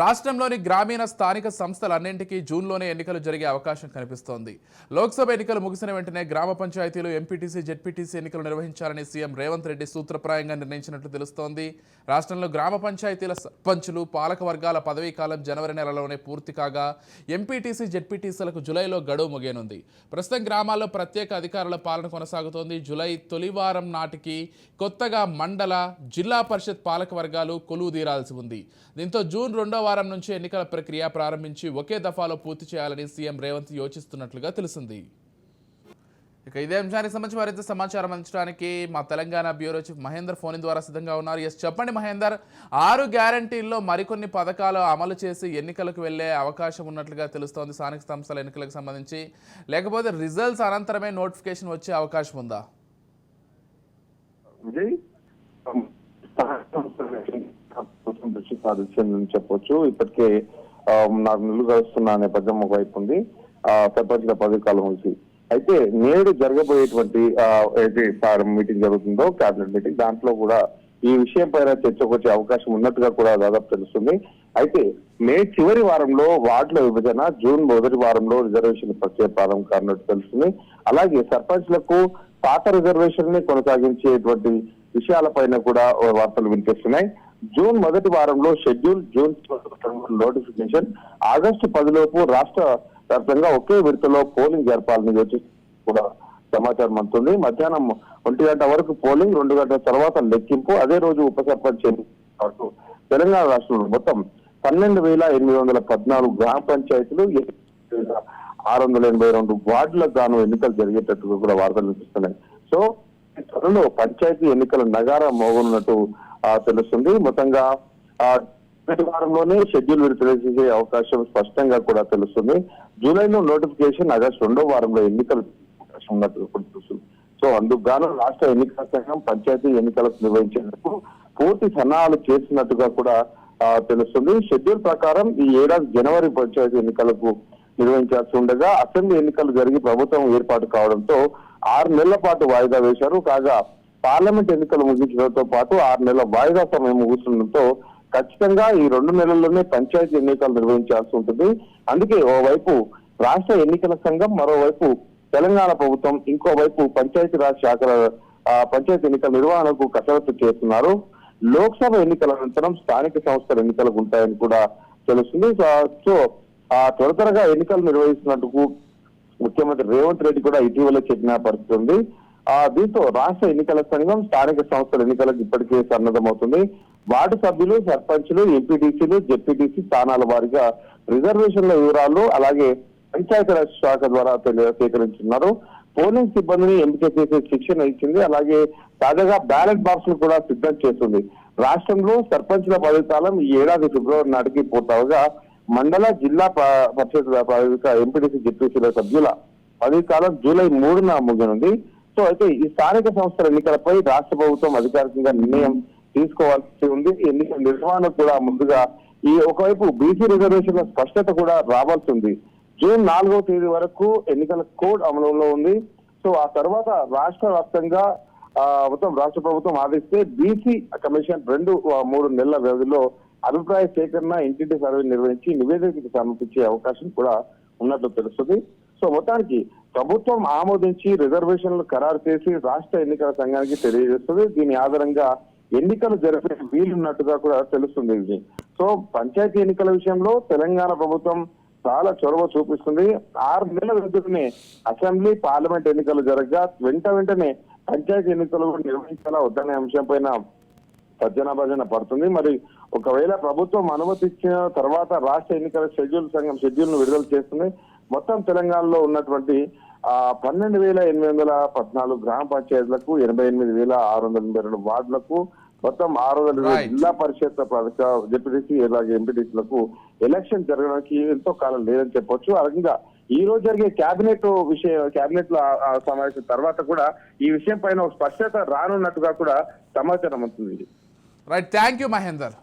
రాష్ట్రంలోని గ్రామీణ స్థానిక సంస్థలన్నింటికీ జూన్లోనే ఎన్నికలు జరిగే అవకాశం కనిపిస్తోంది. లోక్సభ ఎన్నికలు ముగిసిన వెంటనే గ్రామ పంచాయతీలు ఎంపీటీసీ జెడ్పీటీసీ ఎన్నికలు నిర్వహించాలని సీఎం రేవంత్ రెడ్డి సూత్రప్రాయంగా నిర్ణయించినట్లు తెలుస్తోంది. రాష్ట్రంలో గ్రామ పంచాయతీల సర్పంచులు పాలక వర్గాల పదవీ కాలం జనవరి నెలలోనే పూర్తి కాగా ఎంపీటీసీ జెడ్పీటీసీలకు జులైలో గడువు ముగియనుంది. ప్రస్తుతం గ్రామాల్లో ప్రత్యేక అధికారుల పాలన కొనసాగుతోంది. జులై తొలివారం నాటికి కొత్తగా మండల జిల్లా పరిషత్ పాలక వర్గాలు కొలువు తీరాల్సి ఉంది. దీంతో జూన్ రెండో వారం నుంచి ఎన్నికల ప్రక్రియ ప్రారంభించి ఒకే దఫాలో పూర్తి చేయాలని సీఎం రేవంత్ యోచిస్తున్నట్లుగా తెలిసింది ఇక ఇదే అంశానికి సంబంధించి మరింత సమాచారం అందించడానికి మా Telangana bureau chief Mahender phone ద్వారా సిద్ధంగా ఉన్నారు. ఎస్ చెప్పండి మహేందర్ ఆరు గ్యారంటీల్లో మరికొన్ని పథకాలు అమలు చేసి ఎన్నికలకు వెళ్ళే అవకాశం ఉన్నట్లుగా తెలుస్తోంది. స్థానిక సంస్థల ఎన్నికలకు సంబంధించి లేకపోతే రిజల్ట్స్ అనంతరమే నోటిఫికేషన్ వచ్చే అవకాశం ఉందా? ప్రభుత్వం దృష్టి సాధించిందని చెప్పొచ్చు. ఇప్పటికే ఆ, నాలుగు నెలలు గడుస్తున్న ఒక వైపు ఉంది. ఆ, సర్పంచ్ల పదవి కాలం అయితే నేడు జరగబోయేటువంటి సార్ మీటింగ్ జరుగుతుందో కేబినెట్ మీటింగ్ దాంట్లో కూడా ఈ విషయం పైన చర్చకు వచ్చే అవకాశం ఉన్నట్టుగా కూడా దాదాపు తెలుస్తుంది. అయితే మే చివరి వారంలో వార్డుల విభజన జూన్ మొదటి వారంలో రిజర్వేషన్ ప్రక్రియ ప్రారంభం కానున్నట్టు తెలుస్తుంది. అలాగే సర్పంచ్లకు పాత రిజర్వేషన్ని కొనసాగించేటువంటి విషయాలపైన కూడా వార్తలు వినిపిస్తున్నాయి. జూన్ మొదటి వారంలో షెడ్యూల్ జూన్ నోటిఫికేషన్. ఆగస్టు పదిలోపు రాష్ట్ర వ్యాప్తంగా ఒకే విడతలో పోలింగ్ జరపాలని యోచిస్తూ కూడా సమాచారం అందుతుంది. మధ్యాహ్నం ఒంటి గంట వరకు పోలింగ్ రెండు గంటల తర్వాత లెక్కింపు అదే రోజు ఉప సర్పంచ్ ఎన్నికలు తెలంగాణ రాష్ట్రంలో మొత్తం పన్నెండు వేల ఎనిమిది వందల పద్నాలుగు గ్రామ పంచాయతీలు ఆరు వందల ఎనభై రెండు వార్డులకు గాను ఎన్నికలు జరిగేటట్టుగా కూడా వార్తలు వినిపిస్తున్నాయి. సో ఈ త్వరలో పంచాయతీ ఎన్నికల నగారం మోగనున్నట్టు తెలుస్తుంది. మొత్తంగా ఆ వారంలోనే షెడ్యూల్ విడుదల చేసే అవకాశం స్పష్టంగా కూడా తెలుస్తుంది. జూలైలో నోటిఫికేషన్ ఆగస్టు రెండో వారంలో ఎన్నికలు అవకాశం ఉన్నట్టు కూడా తెలుస్తుంది. సో అందుకుగాను రాష్ట్ర ఎన్నికల సంఘం పంచాయతీ ఎన్నికలకు నిర్వహించేందుకు పూర్తి సన్నాహాలు చేసినట్టుగా కూడా తెలుస్తుంది. షెడ్యూల్ ప్రకారం ఈ ఏడాది జనవరి పంచాయతీ ఎన్నికలకు నిర్వహించాల్సి ఉండగా అసెంబ్లీ ఎన్నికలు జరిగి ప్రభుత్వం ఏర్పాటు కావడంతో ఆరు నెలల పాటు వాయిదా వేశారు. కాగా పార్లమెంట్ ఎన్నికలు ముగించడంతో పాటు ఆరు నెలల వాయిదా సమయం ముగుస్తుండటంతో ఖచ్చితంగా ఈ రెండు నెలల్లోనే పంచాయతీ ఎన్నికలు నిర్వహించాల్సి ఉంటుంది. అందుకే ఓవైపు రాష్ట్ర ఎన్నికల సంఘం మరోవైపు తెలంగాణ ప్రభుత్వం ఇంకోవైపు పంచాయతీరాజ్ శాఖల పంచాయతీ ఎన్నికల నిర్వహణకు కసరత్తు చేస్తున్నారు. లోక్సభ ఎన్నికల అనంతరం స్థానిక సంస్థల ఎన్నికలకు ఉంటాయని కూడా తెలుస్తుంది. సో- సో ఆ త్వర త్వరగా ఎన్నికలు నిర్వహిస్తున్నట్టుకు ముఖ్యమంత్రి రేవంత్ రెడ్డి కూడా ఇటీవలే చెప్పిన పరిస్థితి ఉంది. దీంతో రాష్ట్ర ఎన్నికల సంఘం స్థానిక సంస్థల ఎన్నికలకు ఇప్పటికే సన్నద్ధమవుతుంది. వార్డు సభ్యులు సర్పంచులు ఎంపీటీసీలు జెడ్పీటీసీ స్థానాల వారీగా రిజర్వేషన్ల వివరాలు అలాగే పంచాయతీరాజ్ శాఖ ద్వారా సేకరించున్నారు. పోలింగ్ సిబ్బందిని ఎంపిక చేసే శిక్షణ ఇచ్చింది. అలాగే తాజాగా బ్యాలెట్ బాక్స్ కూడా సిద్ధం చేస్తుంది. రాష్ట్రంలో సర్పంచ్ల పదవి కాలం ఈ ఏడాది ఫిబ్రవరి నాటికి పూర్తవగా మండల జిల్లా ప- పరిషత్ ప్రాథమిక ఎంపీటీసీ జెడ్పీసీల సభ్యుల పదవి కాలం జూలై మూడున ముగినుంది సో అయితే ఈ స్థానిక సంస్థల ఎన్నికలపై రాష్ట్ర ప్రభుత్వం అధికారికంగా నిర్ణయం తీసుకోవాల్సి ఉంది. ఎన్నికల నిర్వహణ కూడా ముందుగా ఈ ఒకవైపు బీసీ రిజర్వేషన్ల స్పష్టత కూడా రావాల్సి ఉంది. జూన్ నాలుగవ తేదీ వరకు ఎన్నికల కోడ్ అమలులో ఉంది. సో ఆ తర్వాత రాష్ట్ర వ్యాప్తంగా మొత్తం రాష్ట్ర ప్రభుత్వం ఆదేశిస్తే బీసీ కమిషన్ రెండు మూడు నెలల వ్యవధిలో అభిప్రాయ సేకరణ ఇంటింటి సర్వే నిర్వహించి నివేదిక సమర్పించే అవకాశం కూడా ఉన్నట్లు తెలుస్తుంది. సో మొత్తానికి ప్రభుత్వం ఆమోదించి రిజర్వేషన్లు ఖరారు చేసి రాష్ట్ర ఎన్నికల సంఘానికి తెలియజేస్తుంది. దీని ఆధారంగా ఎన్నికలు జరిపే వీలున్నట్టుగా కూడా తెలుస్తుంది ఇది. సో పంచాయతీ ఎన్నికల విషయంలో తెలంగాణ ప్రభుత్వం చాలా చొరవ చూపిస్తుంది. ఆరు నెలల వెంటనే అసెంబ్లీ పార్లమెంట్ ఎన్నికలు జరగగా వెంట వెంటనే పంచాయతీ ఎన్నికలు నిర్వహించాలా వద్దనే అంశం పైన భజన పడుతుంది. మరి ఒకవేళ ప్రభుత్వం అనుమతి ఇచ్చిన తర్వాత రాష్ట్ర ఎన్నికల షెడ్యూల్ సంఘం షెడ్యూల్ను విడుదల చేస్తుంది. మొత్తం తెలంగాణలో ఉన్నటువంటి ఆ పన్నెండు వేల ఎనిమిది వందల పద్నాలుగు గ్రామ పంచాయతీలకు ఎనభై ఎనిమిది వేల ఆరు వందల ఎనభై రెండు వార్డులకు మొత్తం ఆరు వందల. జిల్లా పరిషత్ జెడ్పీటీసీ అలాగే ఎంపీటీసీలకు ఎలక్షన్ జరగడానికి ఎంతో కాలం లేదని చెప్పొచ్చు. ఆ రకంగా ఈ రోజు జరిగే కేబినెట్ విషయం కేబినెట్ సమావేశం తర్వాత కూడా ఈ విషయం పైన ఒక స్పష్టత రానున్నట్టుగా కూడా సమాచారం అవుతుంది రైట్ థ్యాంక్ యూ మహేందర్